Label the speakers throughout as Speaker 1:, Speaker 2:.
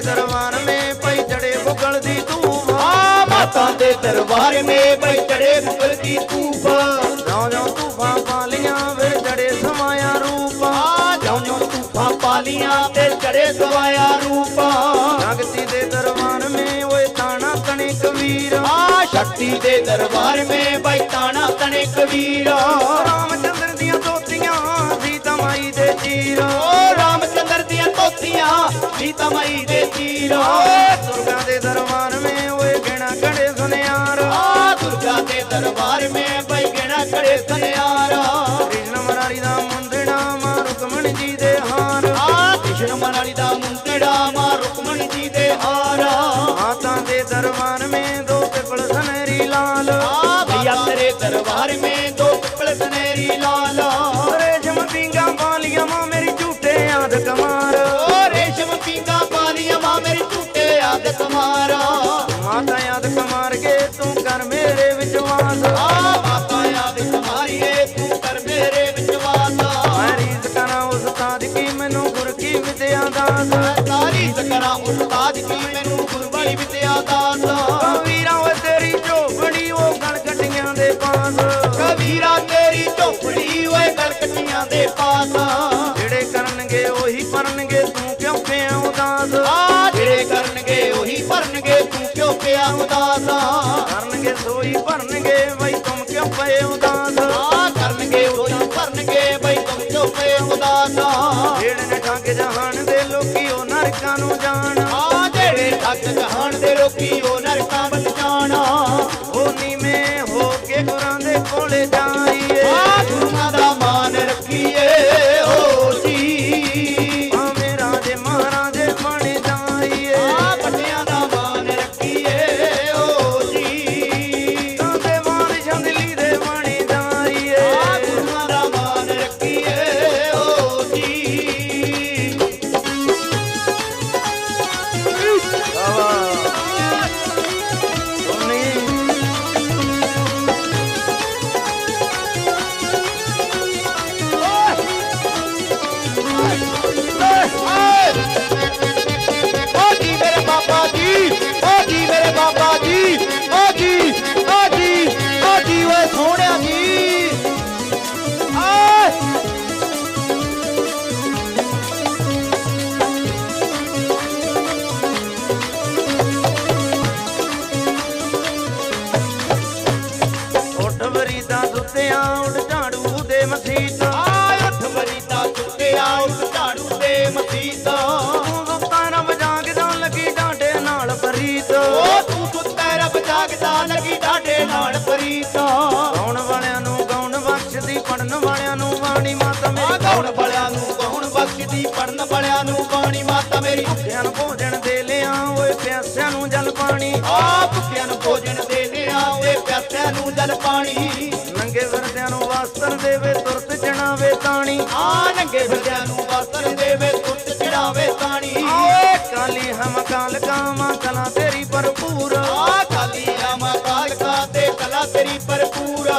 Speaker 1: ਦੇ ਦਰਬਾਰ ਮੇ ਪਈ ਚੜੇ ਬੁਗਲ ਦੀ ਧੂਫ।
Speaker 2: ਆ ਮਾਤਾ ਦੇ ਦਰਬਾਰ ਮੇ ਬਈ ਚੜੇ ਮੁਗਲ ਦੀ ਤੂਫ
Speaker 1: ਜਿਉਂ ਜਿਉਂ ਧੂਫਾਂ ਪਾਲੀਆਂ ਵੇ ਚੜੇ ਸਮਾਇਆ ਰੂਪ।
Speaker 2: ਆ ਜਿਉਂ ਜਿਉਂ ਤੂਫਾਂ ਪਾਲੀਆਂ ਤੇ ਚੜੇ ਸਵਾਇਆ ਰੂਪ।
Speaker 1: ਜਗਤੀ ਦੇ ਦਰਬਾਰ ਮੇ ਓਏ ਤਾਣਾ ਤਣੇ ਕਬੀਰ
Speaker 2: ਆ ਸ਼ਕਤੀ ਦੇ ਦਰਬਾਰ ਮੇ ਬਈ ਤਾਣਾ ਤਣੇ ਕਬੀਰ
Speaker 1: ਰਾਮਚੰਦਰ ਦੀਆਂ ਦੋਤੀਆਂ ਸੀਤਾ ਮਾਈ ਦੇ ਚੀਰ।
Speaker 2: ਸੀਤਾ ਮਾਈ ਦੇ ਚੀਰ
Speaker 1: ਦੁਰਗਾ ਦੇ ਦਰਬਾਰ ਮੇ ਓਏ ਗਿਣਾ ਕੜੇ ਸੁਨਿਆਰ।
Speaker 2: ਆ ਦੁਰਗਾ ਦੇ ਦਰਬਾਰ ਮੇ ਬਈ ਗਿਣਾ
Speaker 1: ਕਮਾਰਾ। ਮਾਤਾ ਯਾਦ ਕਮਾਰ ਕੇ ਤੂੰ ਕਰ ਮੇਰੇ ਵਿਚਵਾਸ
Speaker 2: ਆ ਮਾਤਾ ਯਾਦ ਕਮਾਰੀਏ ਤੂੰ ਕਰ ਮੇਰੇ ਵਿਚਵਾਸ
Speaker 1: ਮੈਂ ਰੀਤ ਕਰਾਂ ਉਸ ਉਸਤਾਦ ਕੀ ਮੈਨੂੰ ਗੁਰ ਕੀ ਵਿਦਿਆ ਦਾਸ।
Speaker 2: ਤਾਰੀ ਸਕਰਾ ਉਸਤਾਦ ਕੀ ਮੈਨੂੰ ਗੁਰਬਾਣੀ ਵਿਦਿਆ ਦਾਸ।
Speaker 1: ਕਬੀਰਾ ਤੇਰੀ ਝੋਪੜੀ ਉਹ ਗਲ ਕੱਟੀਆਂ ਦੇ ਪਾਸ।
Speaker 2: ਕਬੀਰਾ ਤੇਰੀ ਝੋਪੜੀ ਓਏ ਗਲਕਟੀਆਂ ਦੇ ਪਾਸ।
Speaker 1: gobernar. ਸੁੱਤਿਆਂ ਉੱਡ ਝਾੜੂ ਦੇ ਮਸੀਤ।
Speaker 2: ਆਏ ਉੱਠ ਵਰੀਤਾ ਸੁੱਤਿਆ ਉਸ ਝਾੜੂ ਦੇ ਮਸੀਤਾ।
Speaker 1: ਤੂੰ ਸੁੱਤਾ ਰਬ ਜਾਗਦਾ ਲੱਗੀ ਡਾਂਡੇ ਨਾਲ ਫਰੀਦ
Speaker 2: ਓ ਤੂੰ ਸੁੱਤਾ ਰੱਬ ਜਾਗਦਾ ਲੱਗੀ ਡਾਢੇ ਨਾਲ ਫਰੀਤਾ
Speaker 1: ਗਾਉਣ ਵਾਲਿਆਂ ਨੂੰ ਗਾਉਣ ਬਖਸ਼ਦੀ ਪੜਨ ਵਾਲਿਆਂ ਨੂੰ ਬਾਣੀ ਮਾਤਾ ਮੇਰੀ।
Speaker 2: ਗਾਉਣ ਵਾਲਿਆਂ ਨੂੰ ਗਾਉਣ ਬਖਸ਼ਦੀ ਪੜਨ ਵਾਲਿਆਂ ਨੂੰ ਬਾਣੀ ਮਾਤਾ ਮੇਰੀ।
Speaker 1: ਭੁੱਖਿਆਂ ਨੂੰ ਭੋਜਨ ਦੇ ਲਿਆ ਓਏ ਪਿਆਸਿਆਂ ਨੂੰ ਜਲ ਪਾਣੀ।
Speaker 2: ਆ ਭੁੱਖਿਆਂ ਨੂੰ ਭੋਜਨ ਦੇ ਲਿਆ ਓਏ ਪਿਆਸਿਆਂ ਨੂੰ ਜਲ ਪਾਣੀ। ਆ ਨੰਗੇ ਨੂੰ ਦੇਵੇ ਚੜਾਵੇ ਤਾਣੀ।
Speaker 1: ਓਏ ਕਾਲੀ ਹਮ ਕਾਲ ਕਾਮਾ ਕਲਾ ਤੇਰੀ ਭਰਪੂਰ।
Speaker 2: ਆ ਕਾਲੀ ਰਾਮਾ ਕਾਲਕਾ ਤੇ ਕਲਾ ਤੇਰੀ ਭਰਪੂਰਾ।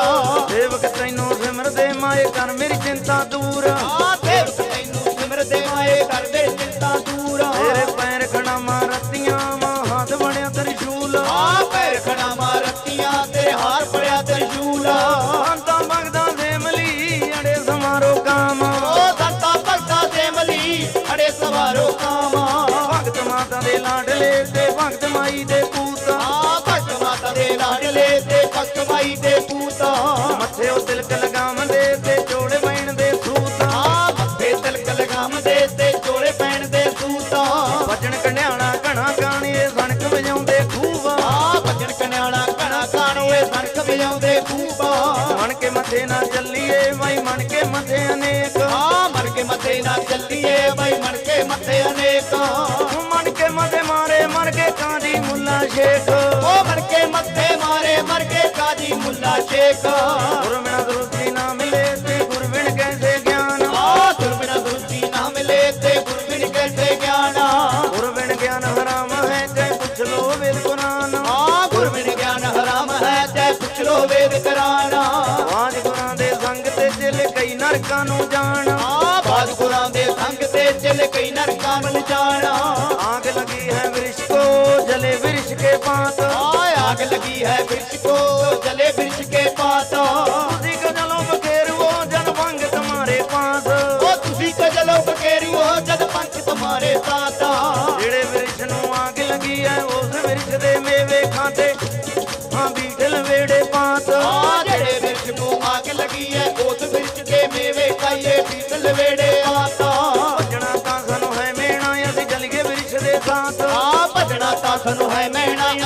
Speaker 1: ਸੇਵਕ ਤੈਨੂੰ ਸਿਮਰਦੇ ਮਾਏ ਕਰ ਮੇਰੀ ਚਿੰਤਾ ਦੂਰ। ਮੱਥੇ ਉਹ ਤਿਲਕ ਲਗਾਵੰਦੇ ਤੇ ਚੋਲੇ ਦੇ ਸੂਤ।
Speaker 2: ਮੱਥੇ ਤਿਲਕ ਲਗਾਮਦੇ ਤੇ ਚੋਲੇ ਪੈਣ ਦੇ ਸੂਤਾ।
Speaker 1: ਵਜਣ ਕੰਡਿਆਣਾ ਘਣਾ ਗਾਣੀਏ ਸਣਕ ਵਜਾਉਂਦੇ ਖੂਬ।
Speaker 2: ਆ ਭਜਨ ਕਨਿਆਣਾ ਕਣਾ ਕਾਣੋਏ ਸਣਕ ਵਜਾਉਂਦੇ ਖੂਬਾ।
Speaker 1: ਮਣ ਕੇ ਮੱਥੇ ਨਾ ਚੱਲੀਏ ਮਾਈ ਮਣ ਕੇ ਮੱਥੇ ਅਨੇਕ।
Speaker 2: ਆ ਕੇ ਮੱਥੇ ਨਾ ਚੱਲੀਏ ਬਈ ਮਰ ਕੇ ਮੱਥੇ ਅਨੇਕ।
Speaker 1: ਮਣ ਕੇ ਮੱਥੇ ਮਾਰੇ ਮਰ ਕੇ ਕਾਂਦੀ ਮੁੱਲਾ ਸ਼ੇਖ।
Speaker 2: ਸ਼ੇਖ।
Speaker 1: ਗੁਰ ਬਿਨਾ ਦਰੁਸਤੀ ਨਾ ਮਿਲੇ ਤੇ ਗੁਰ ਬਿਨ ਕੈਸੇ ਗਿਆਨ।
Speaker 2: ਆ ਦੁਰਬਿਨਾ ਦੁਰਤੀ ਨਾ ਮਿਲੇ ਤੇ ਗੁਰਬਿਨ ਕੈਸੇ ਗਿਆਨਾ।
Speaker 1: ਗੁਰ ਬਿਨ ਗਿਆਨ ਹਰਾਮ ਹੈ ਤੇ ਪੁੱਛ ਲੋ ਵੇਦ ਕੁਰਾਨ
Speaker 2: ਆ ਗੁਰਬਿਨ ਗਿਆਨ ਹਰਾਮ ਹੈ ਤੇ ਪੁੱਛ ਲੋ ਵੇਦ ਕਰਾਣਾ
Speaker 1: ਆਜ ਗੁਰਾਂ ਦੇ ਸੰਗ ਤੇ ਚੱਲ ਕਈ ਨਰਕਾਂ ਨੂੰ ਜਾਣ।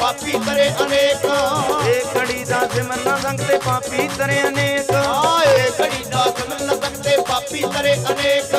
Speaker 1: ਪਾਪੀ
Speaker 2: ਕਰੇ ਅਨੇਕ।
Speaker 1: ਏ ਕੜੀ ਦਾ ਸਿਮਰਨਾ ਸੰਗ ਤੇ ਪਾਪੀ ਤਰੇ ਅਨੇਕ।
Speaker 2: ਆਏ ਕੜੀ ਦਾ ਸਿਮਰਨ ਸਕਦੇ ਪਾਪੀ ਕਰੇ ਅਨੇਕ।